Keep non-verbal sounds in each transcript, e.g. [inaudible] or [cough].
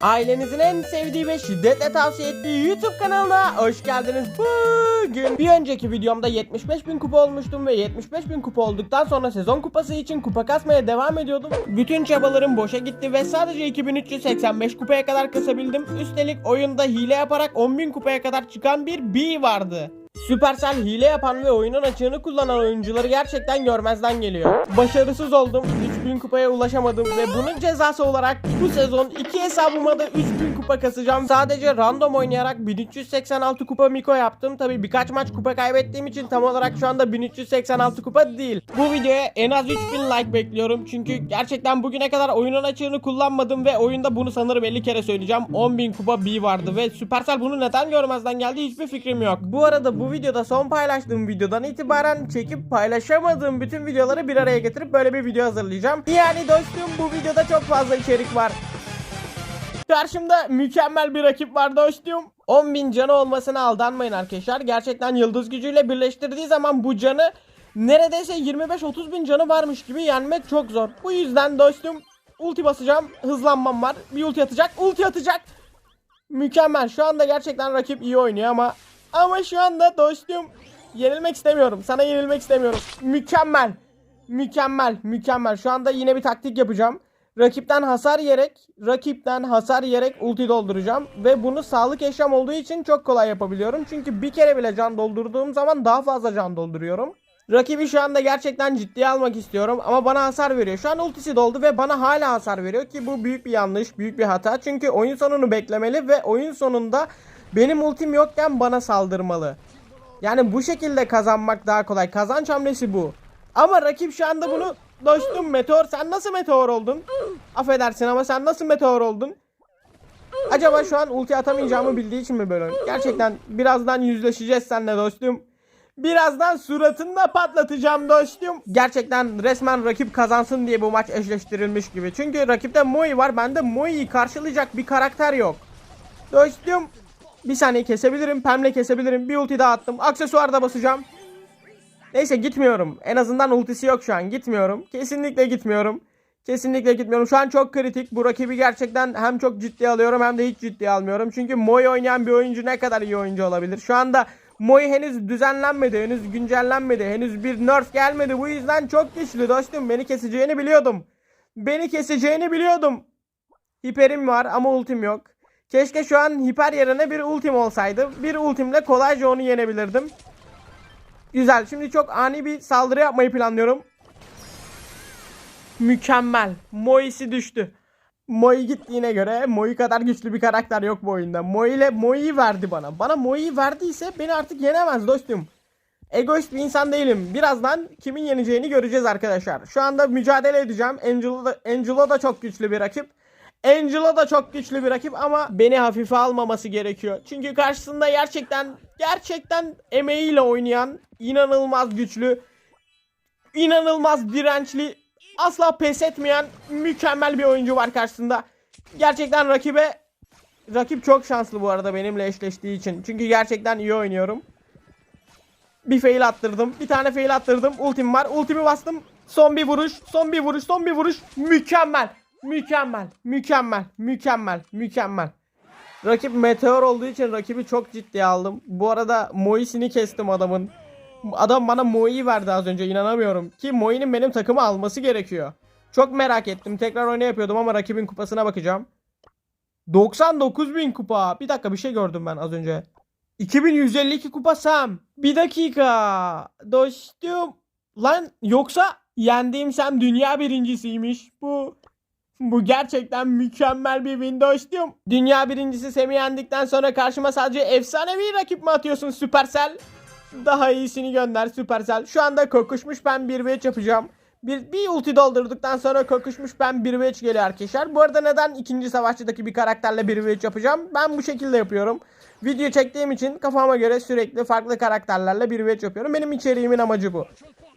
Ailenizin en sevdiği ve şiddetle tavsiye ettiği YouTube kanalına hoş geldiniz. Bugün bir önceki videomda 75 bin kupa olmuştum ve 75 bin kupa olduktan sonra sezon kupası için kupa kasmaya devam ediyordum. Bütün çabalarım boşa gitti ve sadece 2385 kupaya kadar kasabildim. Üstelik oyunda hile yaparak 10 bin kupaya kadar çıkan bir B vardı. Supercell hile yapan ve oyunun açığını kullanan oyuncuları gerçekten görmezden geliyor. Başarısız oldum, 3000 kupaya ulaşamadım ve bunun cezası olarak bu sezon iki hesabıma da 3000 kupa kasacağım. Sadece random oynayarak 1386 kupa Miko yaptım. Tabi birkaç maç kupa kaybettiğim için tam olarak şu anda 1386 kupa değil. Bu videoya en az 3000 like bekliyorum. Çünkü gerçekten bugüne kadar oyunun açığını kullanmadım ve oyunda bunu sanırım 50 kere söyleyeceğim. 10.000 kupa B vardı ve Supercell bunu neden görmezden geldi hiçbir fikrim yok. Bu arada bu videoda son paylaştığım videodan itibaren çekip paylaşamadığım bütün videoları bir araya getirip böyle bir video hazırlayacağım. Yani dostum bu videoda çok fazla içerik var. Karşımda mükemmel bir rakip var dostum. 10.000 canı olmasına aldanmayın arkadaşlar. Gerçekten yıldız gücüyle birleştirdiği zaman bu canı neredeyse 25-30 bin canı varmış gibi yenmek çok zor. Bu yüzden dostum ulti basacağım. Hızlanmam var. Bir ulti atacak. Ulti atacak. Mükemmel. Şu anda gerçekten rakip iyi oynuyor ama ama şu anda dostum yenilmek istemiyorum. Sana yenilmek istemiyorum. Mükemmel. Mükemmel. Mükemmel. Şu anda yine bir taktik yapacağım. Rakipten hasar yiyerek, rakipten hasar yiyerek ulti dolduracağım ve bunu sağlık eşyam olduğu için çok kolay yapabiliyorum. Çünkü bir kere bile can doldurduğum zaman daha fazla can dolduruyorum. Rakibi şu anda gerçekten ciddiye almak istiyorum ama bana hasar veriyor. Şu an ultisi doldu ve bana hala hasar veriyor ki bu büyük bir yanlış, büyük bir hata. Çünkü oyun sonunu beklemeli ve oyun sonunda benim ultim yokken bana saldırmalı. Yani bu şekilde kazanmak daha kolay. Kazanç hamlesi bu. Ama rakip şu anda bunu dostum meteor sen nasıl meteor oldun? Affedersin ama sen nasıl meteor oldun? Acaba şu an ulti atamayacağımı bildiği için mi böyle? Gerçekten birazdan yüzleşeceğiz seninle dostum. Birazdan suratında patlatacağım dostum. Gerçekten resmen rakip kazansın diye bu maç eşleştirilmiş gibi. Çünkü rakipte Moi var. Bende Moi'yi karşılayacak bir karakter yok. Dostum bir saniye kesebilirim. Pemle kesebilirim. Bir ulti daha attım. Aksesuar da basacağım. Neyse gitmiyorum. En azından ultisi yok şu an. Gitmiyorum. Kesinlikle gitmiyorum. Kesinlikle gitmiyorum. Şu an çok kritik. Bu rakibi gerçekten hem çok ciddiye alıyorum hem de hiç ciddiye almıyorum. Çünkü Moi oynayan bir oyuncu ne kadar iyi oyuncu olabilir? Şu anda Moi henüz düzenlenmedi. Henüz güncellenmedi. Henüz bir nerf gelmedi. Bu yüzden çok güçlü dostum. Beni keseceğini biliyordum. Beni keseceğini biliyordum. Hiperim var ama ultim yok. Keşke şu an hiper yerine bir ultim olsaydı. Bir ultimle kolayca onu yenebilirdim. Güzel. Şimdi çok ani bir saldırı yapmayı planlıyorum. Mükemmel. Moi'si düştü. Moi gittiğine göre Moi kadar güçlü bir karakter yok bu oyunda. Moi ile Moi'yi verdi bana. Bana Moi'yi verdiyse beni artık yenemez dostum. Egoist bir insan değilim. Birazdan kimin yeneceğini göreceğiz arkadaşlar. Şu anda mücadele edeceğim. Angelo da, Angelo da çok güçlü bir rakip. Angelo da çok güçlü bir rakip ama beni hafife almaması gerekiyor. Çünkü karşısında gerçekten gerçekten emeğiyle oynayan inanılmaz güçlü, inanılmaz dirençli, asla pes etmeyen mükemmel bir oyuncu var karşısında. Gerçekten rakibe rakip çok şanslı bu arada benimle eşleştiği için. Çünkü gerçekten iyi oynuyorum. Bir fail attırdım. Bir tane fail attırdım. Ultim var. Ultimi bastım. Son bir vuruş. Son bir vuruş. Son bir vuruş. Mükemmel. Mükemmel. Mükemmel. Mükemmel. Mükemmel. Rakip meteor olduğu için rakibi çok ciddiye aldım. Bu arada Moi'sini kestim adamın. Adam bana Moi'yi verdi az önce inanamıyorum. Ki Moi'nin benim takımı alması gerekiyor. Çok merak ettim. Tekrar oyna yapıyordum ama rakibin kupasına bakacağım. 99 bin kupa. Bir dakika bir şey gördüm ben az önce. 2152 kupa Sam. Bir dakika. Dostum. Lan yoksa yendiğim Sam dünya birincisiymiş. Bu bu gerçekten mükemmel bir win dostum. Dünya birincisi Sam'i yendikten sonra karşıma sadece efsanevi rakip mi atıyorsun Supercell? Daha iyisini gönder Supercell. Şu anda kokuşmuş ben 1 v yapacağım. Bir, bir ulti doldurduktan sonra kokuşmuş ben 1 v geliyor arkadaşlar. Bu arada neden ikinci savaşçıdaki bir karakterle 1 v yapacağım? Ben bu şekilde yapıyorum. Video çektiğim için kafama göre sürekli farklı karakterlerle 1 v yapıyorum. Benim içeriğimin amacı bu.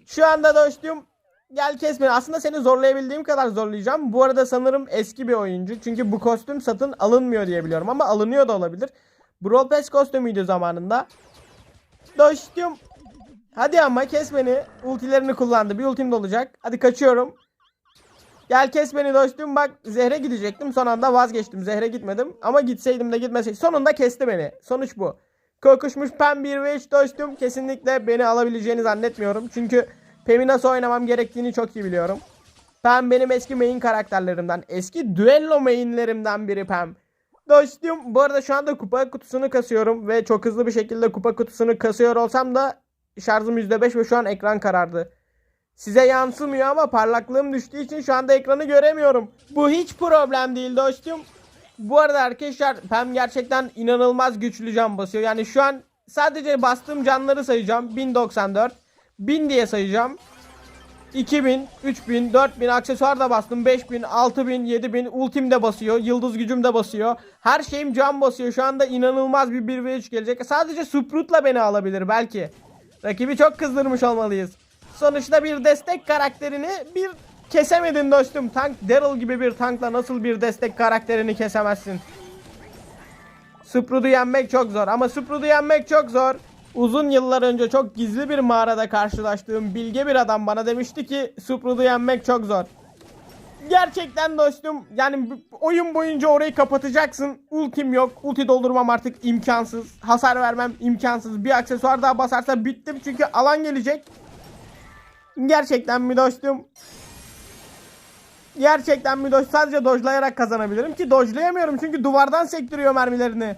Şu anda dostum gel kes beni. Aslında seni zorlayabildiğim kadar zorlayacağım. Bu arada sanırım eski bir oyuncu. Çünkü bu kostüm satın alınmıyor diye biliyorum ama alınıyor da olabilir. Brawl Pass kostümüydü zamanında. Dostum. Hadi ama kes beni. Ultilerini kullandı. Bir ultim de olacak. Hadi kaçıyorum. Gel kes beni dostum bak zehre gidecektim son anda vazgeçtim zehre gitmedim ama gitseydim de gitmeseydim sonunda kesti beni sonuç bu. Kokuşmuş Pem 1 ve 3 dostum kesinlikle beni alabileceğini zannetmiyorum çünkü Pem'i nasıl oynamam gerektiğini çok iyi biliyorum. Pem benim eski main karakterlerimden eski düello mainlerimden biri Pem. Dostum bu arada şu anda kupa kutusunu kasıyorum ve çok hızlı bir şekilde kupa kutusunu kasıyor olsam da şarjım %5 ve şu an ekran karardı. Size yansımıyor ama parlaklığım düştüğü için şu anda ekranı göremiyorum. Bu hiç problem değil dostum. Bu arada arkadaşlar Pem gerçekten inanılmaz güçlü can basıyor. Yani şu an sadece bastığım canları sayacağım. 1094. 1000 diye sayacağım. 2000, 3000, 4000 aksesuar da bastım. 5000, 6000, 7000 ultim de basıyor. Yıldız gücüm de basıyor. Her şeyim can basıyor. Şu anda inanılmaz bir 1 ve 3 gelecek. Sadece Sprout'la beni alabilir belki. Rakibi çok kızdırmış olmalıyız. Sonuçta bir destek karakterini bir kesemedin dostum. Tank Daryl gibi bir tankla nasıl bir destek karakterini kesemezsin? Sprout'u yenmek çok zor ama Sprout'u yenmek çok zor. Uzun yıllar önce çok gizli bir mağarada karşılaştığım bilge bir adam bana demişti ki Sprout'u yenmek çok zor. Gerçekten dostum yani oyun boyunca orayı kapatacaksın. Ultim yok. Ulti doldurmam artık imkansız. Hasar vermem imkansız. Bir aksesuar daha basarsa bittim çünkü alan gelecek. Gerçekten mi dostum? Gerçekten mi dost? Sadece dojlayarak kazanabilirim ki dojlayamıyorum çünkü duvardan sektiriyor mermilerini.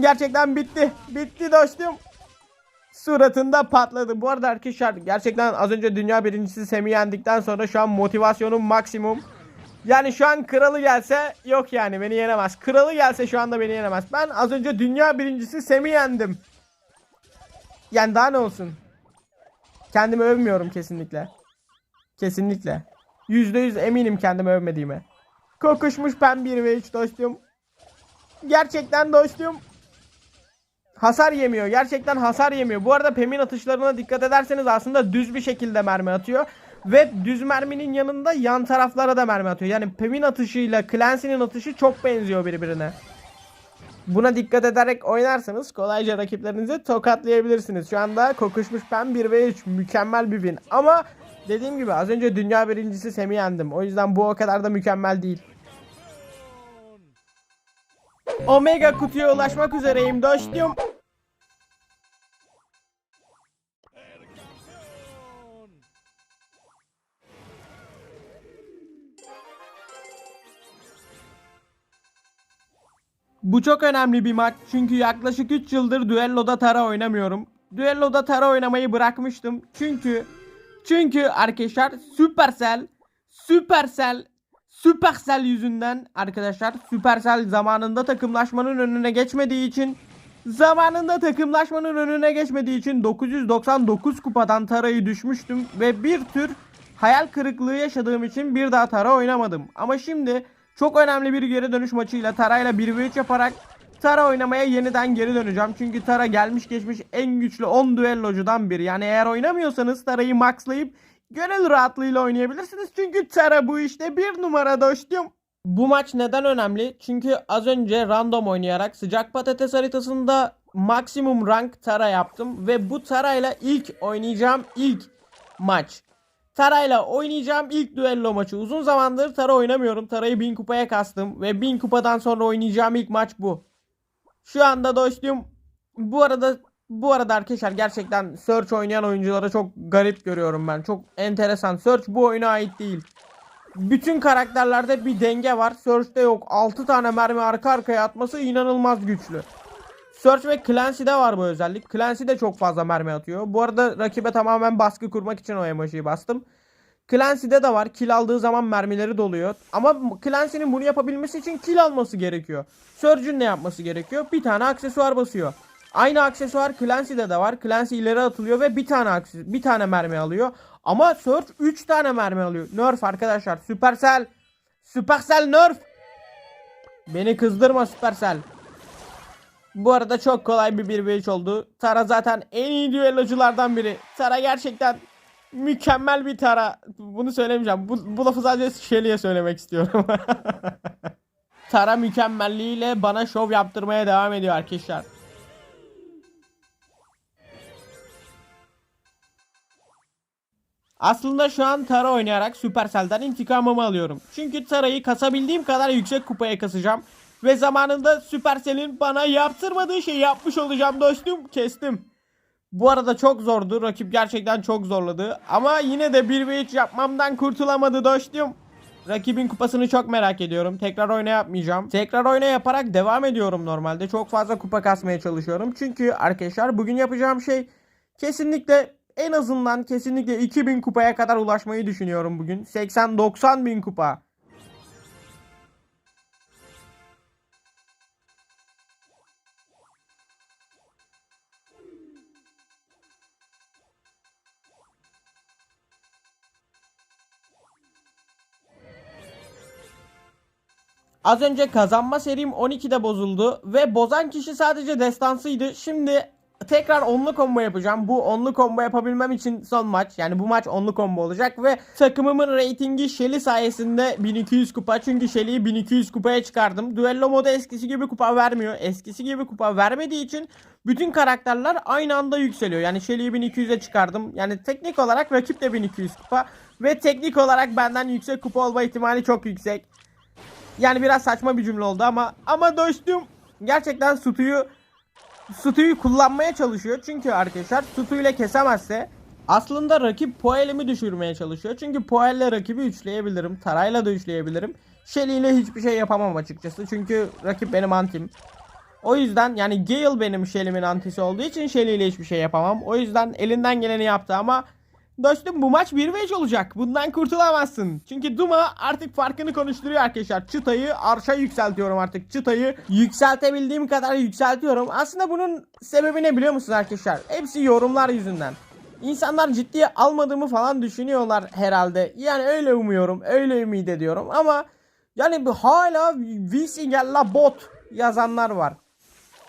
Gerçekten bitti. Bitti dostum. Suratında patladı. Bu arada arkadaşlar gerçekten az önce dünya birincisi Sem'i yendikten sonra şu an motivasyonum maksimum. Yani şu an kralı gelse yok yani beni yenemez. Kralı gelse şu anda beni yenemez. Ben az önce dünya birincisi Sem'i yendim. Yani daha ne olsun? Kendimi övmüyorum kesinlikle. Kesinlikle. %100 eminim kendimi övmediğime. Kokuşmuş pem 1 ve 3 dostum. Gerçekten dostum. Hasar yemiyor. Gerçekten hasar yemiyor. Bu arada Pem'in atışlarına dikkat ederseniz aslında düz bir şekilde mermi atıyor. Ve düz merminin yanında yan taraflara da mermi atıyor. Yani Pem'in atışıyla Clancy'nin atışı çok benziyor birbirine. Buna dikkat ederek oynarsanız kolayca rakiplerinizi tokatlayabilirsiniz. Şu anda kokuşmuş Pem 1 ve 3 mükemmel bir win. Ama dediğim gibi az önce dünya birincisi Sem'i yendim. O yüzden bu o kadar da mükemmel değil. Omega kutuya ulaşmak üzereyim dostum. Bu çok önemli bir maç çünkü yaklaşık 3 yıldır düelloda tara oynamıyorum. Düelloda tara oynamayı bırakmıştım çünkü çünkü arkadaşlar Supercell Supercell Supercell yüzünden arkadaşlar Supercell zamanında takımlaşmanın önüne geçmediği için zamanında takımlaşmanın önüne geçmediği için 999 kupadan Tara'yı düşmüştüm ve bir tür hayal kırıklığı yaşadığım için bir daha Tara oynamadım. Ama şimdi çok önemli bir geri dönüş maçıyla Tara'yla 1 ve 3 yaparak Tara oynamaya yeniden geri döneceğim. Çünkü Tara gelmiş geçmiş en güçlü 10 düellocudan biri. Yani eğer oynamıyorsanız Tara'yı maxlayıp gönül rahatlığıyla oynayabilirsiniz. Çünkü Tara bu işte bir numara dostum. Bu maç neden önemli? Çünkü az önce random oynayarak sıcak patates haritasında maksimum rank Tara yaptım. Ve bu Tara'yla ilk oynayacağım ilk maç. Tara'yla oynayacağım ilk düello maçı. Uzun zamandır Tara oynamıyorum. Tara'yı 1000 kupaya kastım. Ve 1000 kupadan sonra oynayacağım ilk maç bu. Şu anda dostum bu arada bu arada arkadaşlar gerçekten Search oynayan oyuncuları çok garip görüyorum ben. Çok enteresan. Search bu oyuna ait değil. Bütün karakterlerde bir denge var. Search'te yok. 6 tane mermi arka arkaya atması inanılmaz güçlü. Search ve Clancy'de var bu özellik. Clancy de çok fazla mermi atıyor. Bu arada rakibe tamamen baskı kurmak için o emojiyi bastım. Clancy'de de var. Kill aldığı zaman mermileri doluyor. Ama Clancy'nin bunu yapabilmesi için kill alması gerekiyor. Surge'ün ne yapması gerekiyor? Bir tane aksesuar basıyor. Aynı aksesuar Clancy'de de var. Clancy ileri atılıyor ve bir tane bir tane mermi alıyor. Ama Surge 3 tane mermi alıyor. Nerf arkadaşlar. Supercell. Supercell nerf. Beni kızdırma Supercell. Bu arada çok kolay bir 1 3 oldu. Tara zaten en iyi düelloculardan biri. Tara gerçekten mükemmel bir Tara. Bunu söylemeyeceğim. Bu, bu lafı sadece Shelly'e söylemek istiyorum. [laughs] Tara mükemmelliğiyle bana şov yaptırmaya devam ediyor arkadaşlar. Aslında şu an Tara oynayarak Supercell'den intikamımı alıyorum. Çünkü Tara'yı kasabildiğim kadar yüksek kupaya kasacağım. Ve zamanında Supercell'in bana yaptırmadığı şeyi yapmış olacağım dostum. Kestim. Bu arada çok zordu. Rakip gerçekten çok zorladı. Ama yine de 1v3 yapmamdan kurtulamadı dostum. Rakibin kupasını çok merak ediyorum. Tekrar oyna yapmayacağım. Tekrar oyna yaparak devam ediyorum normalde. Çok fazla kupa kasmaya çalışıyorum. Çünkü arkadaşlar bugün yapacağım şey kesinlikle en azından kesinlikle 2000 kupaya kadar ulaşmayı düşünüyorum bugün. 80-90 bin kupa. Az önce kazanma serim 12'de bozuldu ve bozan kişi sadece destansıydı. Şimdi tekrar onlu combo yapacağım. Bu onlu combo yapabilmem için son maç. Yani bu maç onlu combo olacak ve takımımın reytingi Shelly sayesinde 1200 kupa. Çünkü Shelly'yi 1200 kupaya çıkardım. Duello modu eskisi gibi kupa vermiyor. Eskisi gibi kupa vermediği için bütün karakterler aynı anda yükseliyor. Yani Shelly'yi 1200'e çıkardım. Yani teknik olarak rakip de 1200 kupa. Ve teknik olarak benden yüksek kupa olma ihtimali çok yüksek. Yani biraz saçma bir cümle oldu ama ama dostum gerçekten Sutu'yu Sutu'yu kullanmaya çalışıyor. Çünkü arkadaşlar ile kesemezse aslında rakip Poel'imi düşürmeye çalışıyor. Çünkü Poel'le rakibi üçleyebilirim. Tarayla da üçleyebilirim. Shelly ile hiçbir şey yapamam açıkçası. Çünkü rakip benim antim. O yüzden yani Gale benim Shelly'min antisi olduğu için Shelly ile hiçbir şey yapamam. O yüzden elinden geleni yaptı ama Dostum bu maç 1v3 olacak. Bundan kurtulamazsın. Çünkü Duma artık farkını konuşturuyor arkadaşlar. Çıtayı arşa yükseltiyorum artık. Çıtayı yükseltebildiğim kadar yükseltiyorum. Aslında bunun sebebi ne biliyor musunuz arkadaşlar? Hepsi yorumlar yüzünden. İnsanlar ciddiye almadığımı falan düşünüyorlar herhalde. Yani öyle umuyorum. Öyle ümit ediyorum. Ama yani hala Visingella bot yazanlar var.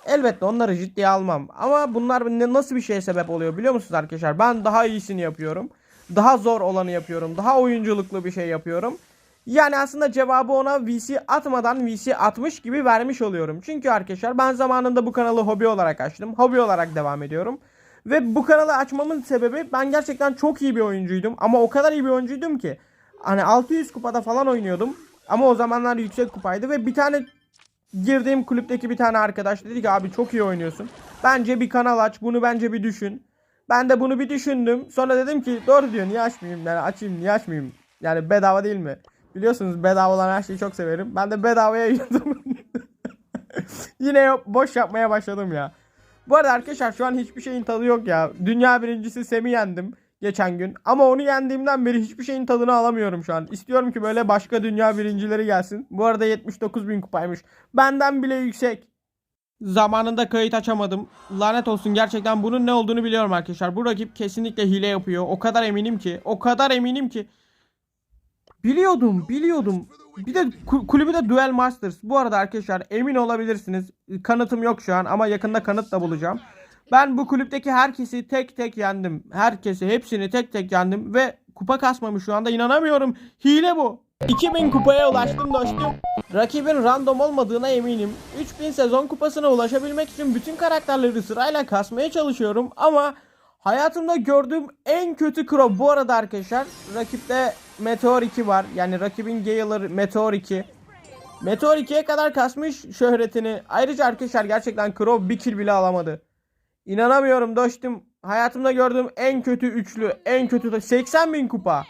Elbette onları ciddiye almam. Ama bunlar ne- nasıl bir şeye sebep oluyor biliyor musunuz arkadaşlar? Ben daha iyisini yapıyorum. Daha zor olanı yapıyorum. Daha oyunculuklu bir şey yapıyorum. Yani aslında cevabı ona VC atmadan VC atmış gibi vermiş oluyorum. Çünkü arkadaşlar ben zamanında bu kanalı hobi olarak açtım. Hobi olarak devam ediyorum. Ve bu kanalı açmamın sebebi ben gerçekten çok iyi bir oyuncuydum. Ama o kadar iyi bir oyuncuydum ki. Hani 600 kupada falan oynuyordum. Ama o zamanlar yüksek kupaydı ve bir tane girdiğim kulüpteki bir tane arkadaş dedi ki abi çok iyi oynuyorsun. Bence bir kanal aç bunu bence bir düşün. Ben de bunu bir düşündüm. Sonra dedim ki doğru diyor niye açmayayım yani açayım niye açmayayım. Yani bedava değil mi? Biliyorsunuz bedava olan her şeyi çok severim. Ben de bedavaya [laughs] girdim. [laughs] Yine boş yapmaya başladım ya. Bu arada arkadaşlar şu an hiçbir şeyin tadı yok ya. Dünya birincisi Sem'i yendim geçen gün. Ama onu yendiğimden beri hiçbir şeyin tadını alamıyorum şu an. İstiyorum ki böyle başka dünya birincileri gelsin. Bu arada 79 bin kupaymış. Benden bile yüksek. Zamanında kayıt açamadım. Lanet olsun gerçekten bunun ne olduğunu biliyorum arkadaşlar. Bu rakip kesinlikle hile yapıyor. O kadar eminim ki. O kadar eminim ki. Biliyordum, biliyordum. Bir de ku- kulübü de Duel Masters. Bu arada arkadaşlar emin olabilirsiniz. Kanıtım yok şu an ama yakında kanıt da bulacağım. Ben bu kulüpteki herkesi tek tek yendim. Herkesi, hepsini tek tek yendim ve kupa kasmamış şu anda inanamıyorum. Hile bu. 2000 kupaya ulaştım dostum. Rakibin random olmadığına eminim. 3000 sezon kupasına ulaşabilmek için bütün karakterleri sırayla kasmaya çalışıyorum ama hayatımda gördüğüm en kötü Crow bu arada arkadaşlar rakipte Meteor 2 var. Yani rakibin Gale'ı Meteor 2. Meteor 2'ye kadar kasmış şöhretini. Ayrıca arkadaşlar gerçekten Crow bir kill bile alamadı. İnanamıyorum dostum. Hayatımda gördüğüm en kötü üçlü, en kötü 80 bin kupa.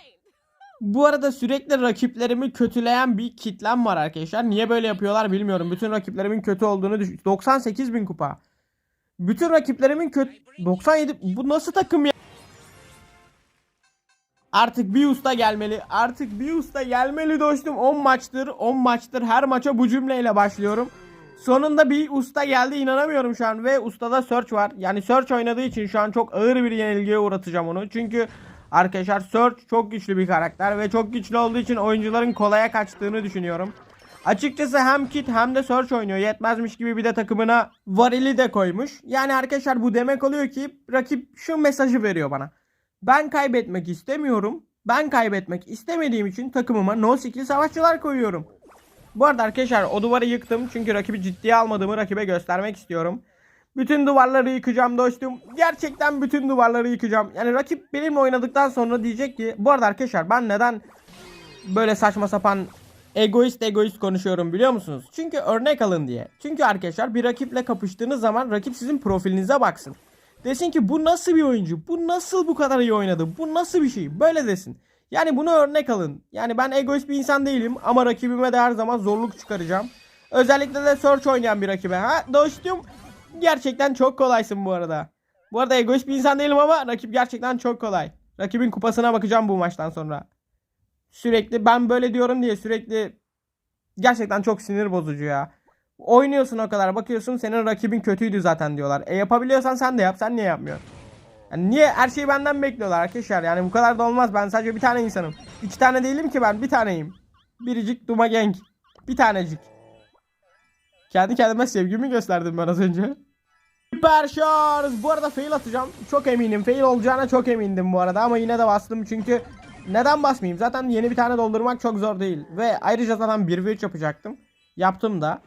Bu arada sürekli rakiplerimi kötüleyen bir kitlem var arkadaşlar. Niye böyle yapıyorlar bilmiyorum. Bütün rakiplerimin kötü olduğunu düşün. 98 bin kupa. Bütün rakiplerimin kötü... 97... Bu nasıl takım ya? Artık bir usta gelmeli. Artık bir usta gelmeli dostum. 10 maçtır. 10 maçtır. Her maça bu cümleyle başlıyorum. Sonunda bir usta geldi inanamıyorum şu an ve ustada search var. Yani search oynadığı için şu an çok ağır bir yenilgiye uğratacağım onu. Çünkü arkadaşlar search çok güçlü bir karakter ve çok güçlü olduğu için oyuncuların kolaya kaçtığını düşünüyorum. Açıkçası hem Kit hem de Search oynuyor. Yetmezmiş gibi bir de takımına Varil'i de koymuş. Yani arkadaşlar bu demek oluyor ki rakip şu mesajı veriyor bana. Ben kaybetmek istemiyorum. Ben kaybetmek istemediğim için takımıma no skill'li savaşçılar koyuyorum. Bu arada arkadaşlar o duvarı yıktım çünkü rakibi ciddiye almadığımı rakibe göstermek istiyorum. Bütün duvarları yıkacağım dostum. Gerçekten bütün duvarları yıkacağım. Yani rakip benimle oynadıktan sonra diyecek ki bu arada arkadaşlar ben neden böyle saçma sapan egoist egoist konuşuyorum biliyor musunuz? Çünkü örnek alın diye. Çünkü arkadaşlar bir rakiple kapıştığınız zaman rakip sizin profilinize baksın. Desin ki bu nasıl bir oyuncu? Bu nasıl bu kadar iyi oynadı? Bu nasıl bir şey? Böyle desin. Yani bunu örnek alın. Yani ben egoist bir insan değilim ama rakibime de her zaman zorluk çıkaracağım. Özellikle de search oynayan bir rakibe. Ha dostum gerçekten çok kolaysın bu arada. Bu arada egoist bir insan değilim ama rakip gerçekten çok kolay. Rakibin kupasına bakacağım bu maçtan sonra. Sürekli ben böyle diyorum diye sürekli gerçekten çok sinir bozucu ya. Oynuyorsun o kadar bakıyorsun senin rakibin kötüydü zaten diyorlar. E yapabiliyorsan sen de yap sen niye yapmıyorsun? Yani niye her şeyi benden bekliyorlar arkadaşlar yani bu kadar da olmaz ben sadece bir tane insanım. İki tane değilim ki ben bir taneyim. Biricik Duma Gang. Bir tanecik. Kendi kendime sevgimi gösterdim ben az önce. Süper şarj. Bu arada fail atacağım. Çok eminim. Fail olacağına çok emindim bu arada ama yine de bastım çünkü neden basmayayım? Zaten yeni bir tane doldurmak çok zor değil. Ve ayrıca zaten 1 ve 3 yapacaktım. Yaptım da.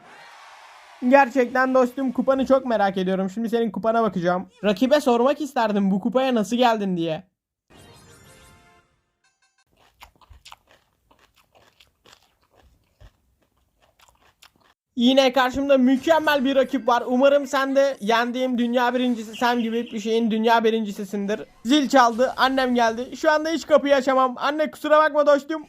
Gerçekten dostum kupanı çok merak ediyorum. Şimdi senin kupana bakacağım. Rakibe sormak isterdim bu kupaya nasıl geldin diye. Yine karşımda mükemmel bir rakip var. Umarım sen de yendiğim dünya birincisi sen gibi bir şeyin dünya birincisisindir. Zil çaldı. Annem geldi. Şu anda hiç kapıyı açamam. Anne kusura bakma dostum.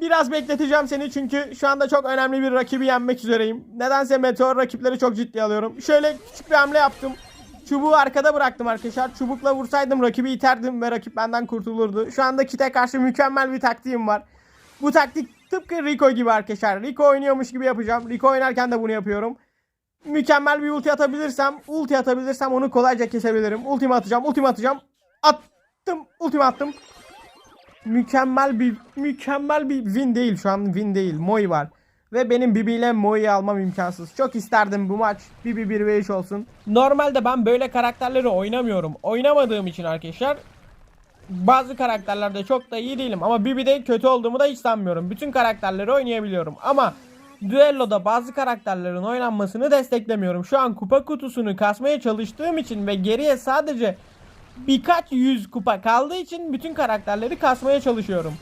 Biraz bekleteceğim seni çünkü şu anda çok önemli bir rakibi yenmek üzereyim. Nedense meteor rakipleri çok ciddi alıyorum. Şöyle küçük bir hamle yaptım. Çubuğu arkada bıraktım arkadaşlar. Çubukla vursaydım rakibi iterdim ve rakip benden kurtulurdu. Şu anda kite karşı mükemmel bir taktiğim var. Bu taktik tıpkı Rico gibi arkadaşlar. Rico oynuyormuş gibi yapacağım. Rico oynarken de bunu yapıyorum. Mükemmel bir ulti atabilirsem, ulti atabilirsem onu kolayca kesebilirim. Ultimi atacağım, ultimi atacağım. Attım, ultimi attım. Mükemmel bir mükemmel bir win değil şu an win değil. Moi var. Ve benim Bibi ile Moi'yi almam imkansız. Çok isterdim bu maç Bibi 1 ve 3 olsun. Normalde ben böyle karakterleri oynamıyorum. Oynamadığım için arkadaşlar bazı karakterlerde çok da iyi değilim ama Bibi'de kötü olduğumu da hiç sanmıyorum. Bütün karakterleri oynayabiliyorum ama Düello'da bazı karakterlerin oynanmasını desteklemiyorum. Şu an kupa kutusunu kasmaya çalıştığım için ve geriye sadece birkaç yüz kupa kaldığı için bütün karakterleri kasmaya çalışıyorum.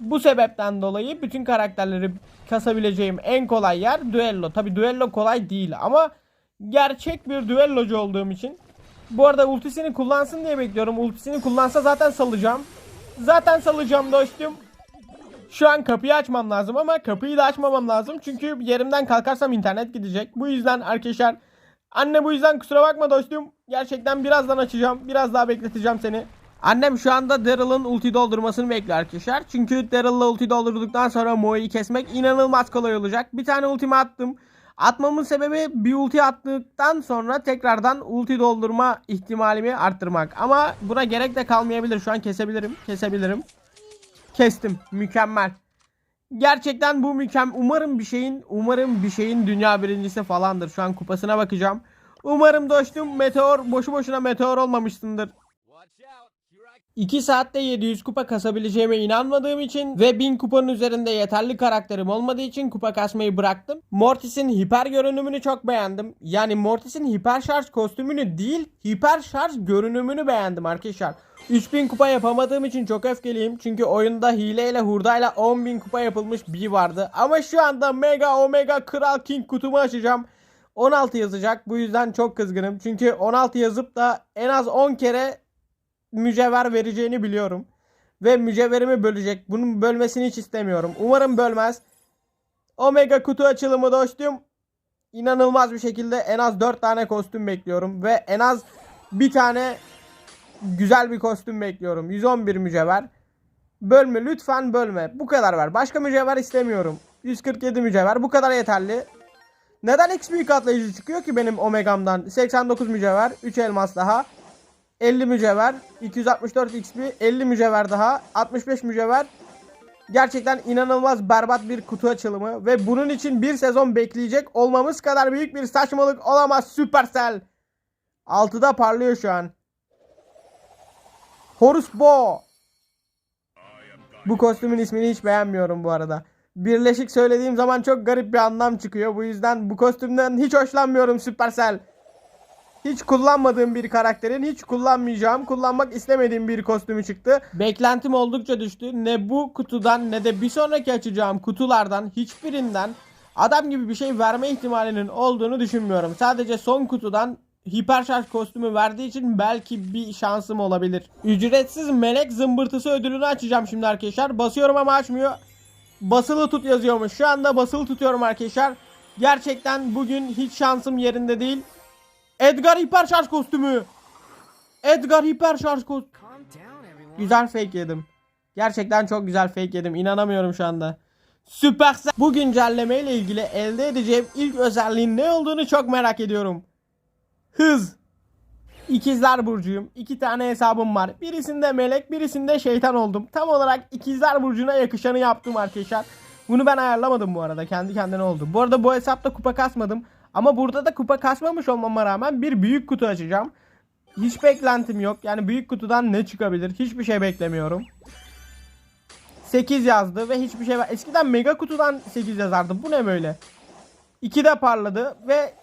Bu sebepten dolayı bütün karakterleri kasabileceğim en kolay yer düello. Tabi düello kolay değil ama gerçek bir düellocu olduğum için bu arada ultisini kullansın diye bekliyorum. Ultisini kullansa zaten salacağım. Zaten salacağım dostum. Şu an kapıyı açmam lazım ama kapıyı da açmamam lazım. Çünkü yerimden kalkarsam internet gidecek. Bu yüzden arkadaşlar anne bu yüzden kusura bakma dostum. Gerçekten birazdan açacağım. Biraz daha bekleteceğim seni. Annem şu anda Daryl'ın ulti doldurmasını bekliyor arkadaşlar. Çünkü Daryl'la ulti doldurduktan sonra Moe'yi kesmek inanılmaz kolay olacak. Bir tane ultimi attım. Atmamın sebebi bir ulti attıktan sonra tekrardan ulti doldurma ihtimalimi arttırmak. Ama buna gerek de kalmayabilir. Şu an kesebilirim. Kesebilirim. Kestim. Mükemmel. Gerçekten bu mükemmel. Umarım bir şeyin umarım bir şeyin dünya birincisi falandır. Şu an kupasına bakacağım. Umarım dostum meteor boşu boşuna meteor olmamışsındır. 2 saatte 700 kupa kasabileceğime inanmadığım için ve 1000 kupanın üzerinde yeterli karakterim olmadığı için kupa kasmayı bıraktım. Mortis'in hiper görünümünü çok beğendim. Yani Mortis'in hiper şarj kostümünü değil, hiper şarj görünümünü beğendim arkadaşlar. 3000 kupa yapamadığım için çok öfkeliyim. Çünkü oyunda hileyle hurdayla 10.000 kupa yapılmış bir vardı. Ama şu anda mega omega kral king kutumu açacağım. 16 yazacak. Bu yüzden çok kızgınım. Çünkü 16 yazıp da en az 10 kere mücevher vereceğini biliyorum. Ve mücevherimi bölecek. Bunun bölmesini hiç istemiyorum. Umarım bölmez. Omega kutu açılımı dostum. İnanılmaz bir şekilde en az 4 tane kostüm bekliyorum. Ve en az bir tane güzel bir kostüm bekliyorum. 111 mücevher. Bölme lütfen bölme. Bu kadar ver. Başka mücevher istemiyorum. 147 mücevher. Bu kadar yeterli. Neden X büyük atlayıcı çıkıyor ki benim Omega'mdan? 89 mücevher. 3 elmas daha. 50 mücevher, 264 XP, 50 mücevher daha, 65 mücevher. Gerçekten inanılmaz berbat bir kutu açılımı ve bunun için bir sezon bekleyecek olmamız kadar büyük bir saçmalık olamaz Supercell. 6'da parlıyor şu an. Horus Bo. Bu kostümün ismini hiç beğenmiyorum bu arada. Birleşik söylediğim zaman çok garip bir anlam çıkıyor. Bu yüzden bu kostümden hiç hoşlanmıyorum Supercell. Hiç kullanmadığım bir karakterin hiç kullanmayacağım, kullanmak istemediğim bir kostümü çıktı. Beklentim oldukça düştü. Ne bu kutudan ne de bir sonraki açacağım kutulardan hiçbirinden adam gibi bir şey verme ihtimalinin olduğunu düşünmüyorum. Sadece son kutudan hiper şarj kostümü verdiği için belki bir şansım olabilir. Ücretsiz melek zımbırtısı ödülünü açacağım şimdi arkadaşlar. Basıyorum ama açmıyor. Basılı tut yazıyormuş. Şu anda basılı tutuyorum arkadaşlar. Gerçekten bugün hiç şansım yerinde değil. Edgar hiper şarj kostümü. Edgar hiper şarj kostümü. Güzel fake yedim. Gerçekten çok güzel fake yedim. İnanamıyorum şu anda. Süpersel. Bu güncelleme ile ilgili elde edeceğim ilk özelliğin ne olduğunu çok merak ediyorum. Hız. İkizler Burcu'yum. İki tane hesabım var. Birisinde melek, birisinde şeytan oldum. Tam olarak İkizler Burcu'na yakışanı yaptım arkadaşlar. Bunu ben ayarlamadım bu arada. Kendi kendine oldu. Bu arada bu hesapta kupa kasmadım. Ama burada da kupa kasmamış olmama rağmen bir büyük kutu açacağım. Hiç beklentim yok. Yani büyük kutudan ne çıkabilir? Hiçbir şey beklemiyorum. 8 yazdı ve hiçbir şey var. Eskiden mega kutudan 8 yazardı. Bu ne böyle? 2 de parladı ve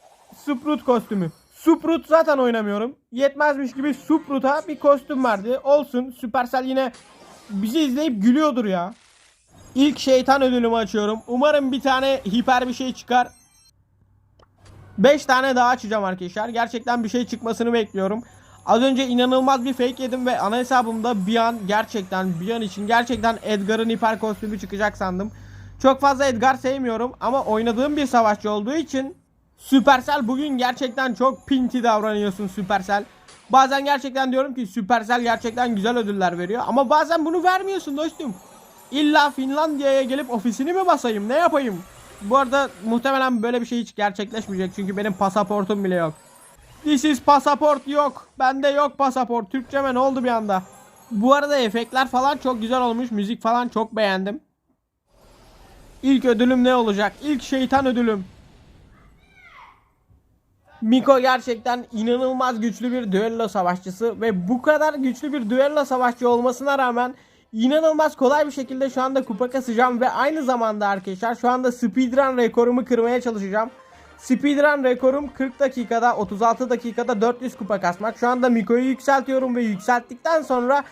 Suprut kostümü. Suprut zaten oynamıyorum. Yetmezmiş gibi Suprut'a bir kostüm verdi. Olsun. Supercell yine bizi izleyip gülüyordur ya. İlk şeytan ödülümü açıyorum. Umarım bir tane hiper bir şey çıkar. 5 tane daha açacağım arkadaşlar. Gerçekten bir şey çıkmasını bekliyorum. Az önce inanılmaz bir fake yedim ve ana hesabımda bir an gerçekten bir an için gerçekten Edgar'ın hiper kostümü çıkacak sandım. Çok fazla Edgar sevmiyorum ama oynadığım bir savaşçı olduğu için Supercell bugün gerçekten çok pinti davranıyorsun Supercell. Bazen gerçekten diyorum ki Supercell gerçekten güzel ödüller veriyor ama bazen bunu vermiyorsun dostum. İlla Finlandiya'ya gelip ofisini mi basayım ne yapayım? Bu arada muhtemelen böyle bir şey hiç gerçekleşmeyecek çünkü benim pasaportum bile yok. This is pasaport yok. Bende yok pasaport. Türkçeme ne oldu bir anda? Bu arada efektler falan çok güzel olmuş. Müzik falan çok beğendim. İlk ödülüm ne olacak? İlk şeytan ödülüm. Miko gerçekten inanılmaz güçlü bir düello savaşçısı ve bu kadar güçlü bir düello savaşçı olmasına rağmen inanılmaz kolay bir şekilde şu anda kupa kasacağım ve aynı zamanda arkadaşlar şu anda speedrun rekorumu kırmaya çalışacağım. Speedrun rekorum 40 dakikada 36 dakikada 400 kupa kasmak. Şu anda Miko'yu yükseltiyorum ve yükselttikten sonra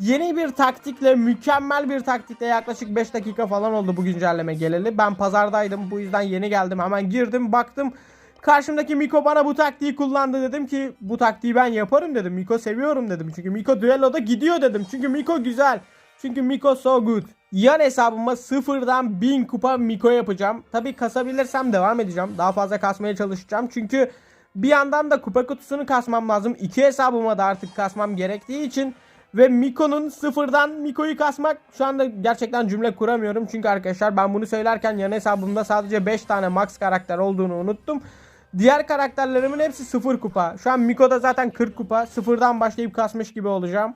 yeni bir taktikle mükemmel bir taktikle yaklaşık 5 dakika falan oldu bu güncelleme geleli. Ben pazardaydım bu yüzden yeni geldim hemen girdim baktım. Karşımdaki Miko bana bu taktiği kullandı dedim ki bu taktiği ben yaparım dedim. Miko seviyorum dedim. Çünkü Miko düelloda gidiyor dedim. Çünkü Miko güzel. Çünkü Miko so good. Yan hesabıma sıfırdan 1000 kupa Miko yapacağım. Tabi kasabilirsem devam edeceğim. Daha fazla kasmaya çalışacağım. Çünkü bir yandan da kupa kutusunu kasmam lazım. İki hesabıma da artık kasmam gerektiği için ve Miko'nun sıfırdan Miko'yu kasmak şu anda gerçekten cümle kuramıyorum. Çünkü arkadaşlar ben bunu söylerken yan hesabımda sadece 5 tane max karakter olduğunu unuttum. Diğer karakterlerimin hepsi sıfır kupa. Şu an Miko'da zaten 40 kupa. Sıfırdan başlayıp kasmış gibi olacağım.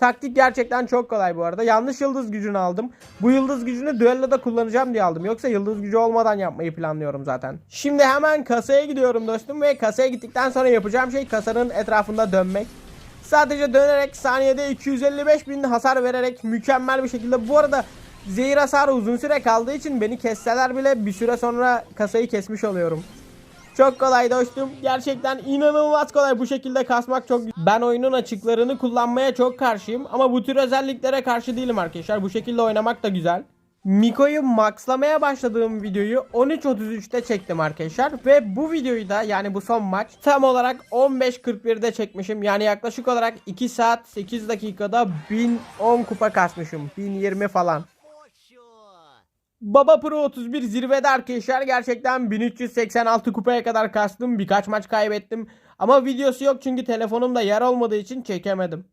Taktik gerçekten çok kolay bu arada. Yanlış yıldız gücünü aldım. Bu yıldız gücünü düelloda kullanacağım diye aldım. Yoksa yıldız gücü olmadan yapmayı planlıyorum zaten. Şimdi hemen kasaya gidiyorum dostum ve kasaya gittikten sonra yapacağım şey kasanın etrafında dönmek. Sadece dönerek saniyede 255 bin hasar vererek mükemmel bir şekilde bu arada zehir hasarı uzun süre kaldığı için beni kesseler bile bir süre sonra kasayı kesmiş oluyorum. Çok kolay dostum. Gerçekten inanılmaz kolay bu şekilde kasmak çok Ben oyunun açıklarını kullanmaya çok karşıyım ama bu tür özelliklere karşı değilim arkadaşlar. Bu şekilde oynamak da güzel. Miko'yu maxlamaya başladığım videoyu 13.33'te çektim arkadaşlar ve bu videoyu da yani bu son maç tam olarak 15.41'de çekmişim. Yani yaklaşık olarak 2 saat 8 dakikada 1010 kupa kasmışım. 1020 falan. Baba Pro 31 zirvede arkadaşlar. Gerçekten 1386 kupaya kadar kastım. Birkaç maç kaybettim. Ama videosu yok çünkü telefonumda yer olmadığı için çekemedim.